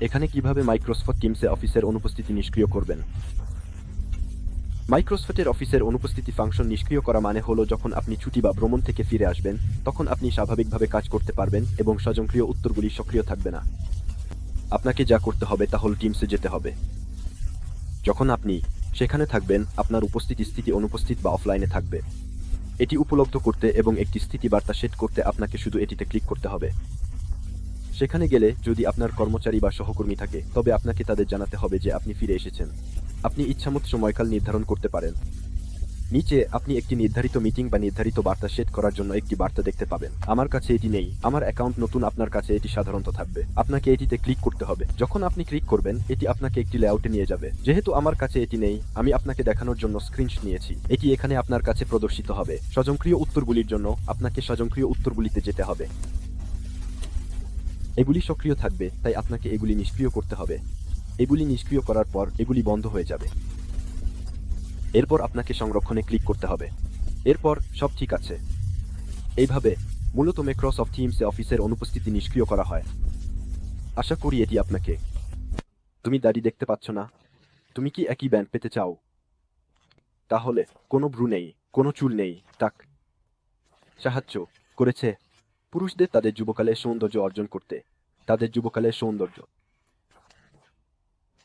এখানে কীভাবে মাইক্রোসফট টিমসে অফিসের অনুপস্থিতি নিষ্ক্রিয় করবেন? মাইক্রোসফটের অফিসের অনুপস্থিতি ফাংশন নিষ্ক্রিয় করা মানে হলো যখন আপনি ছুটি বা ভ্রমণ থেকে ফিরে আসবেন, তখন আপনি স্বাভাবিকভাবে কাজ করতে পারবেন এবং স্বয়ংক্রিয় উত্তরগুলি সক্রিয় থাকবে না। আপনাকে যা করতে হবে তা হল টিমসে যেতে হবে। যখন আপনি সেখানে থাকবেন, আপনার উপস্থিতি স্থিতি অনুপস্থিত বা অফলাইনে থাকবে। এটি উপলব্ধ করতে এবং একটি স্থিতি বার্তা সেট করতে আপনাকে শুধু এটিতে ক্লিক করতে হবে। সেখানে গেলে যদি আপনার কর্মচারী বা সহকর্মী থাকে, তবে আপনাকে তাদের জানাতে হবে যে আপনি ফিরে এসেছেন। আপনি ইচ্ছামত সময়কাল নির্ধারণ করতে পারেন। নিচে আপনি একটি নির্ধারিত মিটিং বা নির্ধারিত বার্তা সেট করার জন্য একটি বার্তা দেখতে পাবেন। আমার কাছে এটি নেই। আমার অ্যাকাউন্ট নতুন, আপনার কাছে এটি সাধারণত থাকবে। আপনাকে এটিতে ক্লিক করতে হবে। যখন আপনি ক্লিক করবেন, এটি আপনাকে একটি লেআউটে নিয়ে যাবে। যেহেতু আমার কাছে এটি নেই, আমি আপনাকে দেখানোর জন্য স্ক্রিনশট নিয়েছি। এটি এখানে আপনার কাছে প্রদর্শিত হবে। স্বয়ংক্রিয় উত্তরগুলির জন্য আপনাকে স্বয়ংক্রিয় উত্তরগুলিতে যেতে হবে। এগুলি সক্রিয় থাকবে, তাই আপনাকে এগুলি নিষ্ক্রিয় করতে হবে। এগুলি নিষ্ক্রিয় করার পর এগুলি বন্ধ হয়ে যাবে। এরপর আপনাকে সংরক্ষণে ক্লিক করতে হবে। এরপর সব ঠিক আছে। এইভাবে মূলত মাইক্রোসফট টিমসে অফিসের অনুপস্থিতি নিষ্ক্রিয় করা হয়। আশা করি এটি আপনাকে। তুমি দাড়ি দেখতে পাচ্ছ না? তুমি কি একই ব্যান্ড পেতে চাও? তাহলে কোনো ভ্রু নেই, কোনো চুল নেই, তাক। সাহায্য করেছে পুরুষদের তাদের যুবকালে সৌন্দর্য অর্জন করতে, তাদের যুবকালের সৌন্দর্য।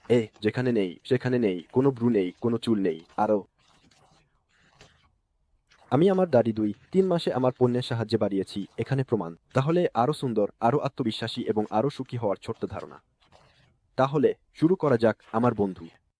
এ, যেখানে নেই, সেখানে নেই, কোনো ভ্রু নেই, কোনো চুল নেই আরও আমি আমার দাড়ি দুই, তিন মাসে আমার পণ্যের সাহায্যে বাড়িয়েছি, এখানে প্রমাণ। তাহলে আরও সুন্দর আরও আত্মবিশ্বাসী এবং আরও সুখী হওয়ার ছোট্ট ধারণা। তাহলে, শুরু করা যাক আমার বন্ধু।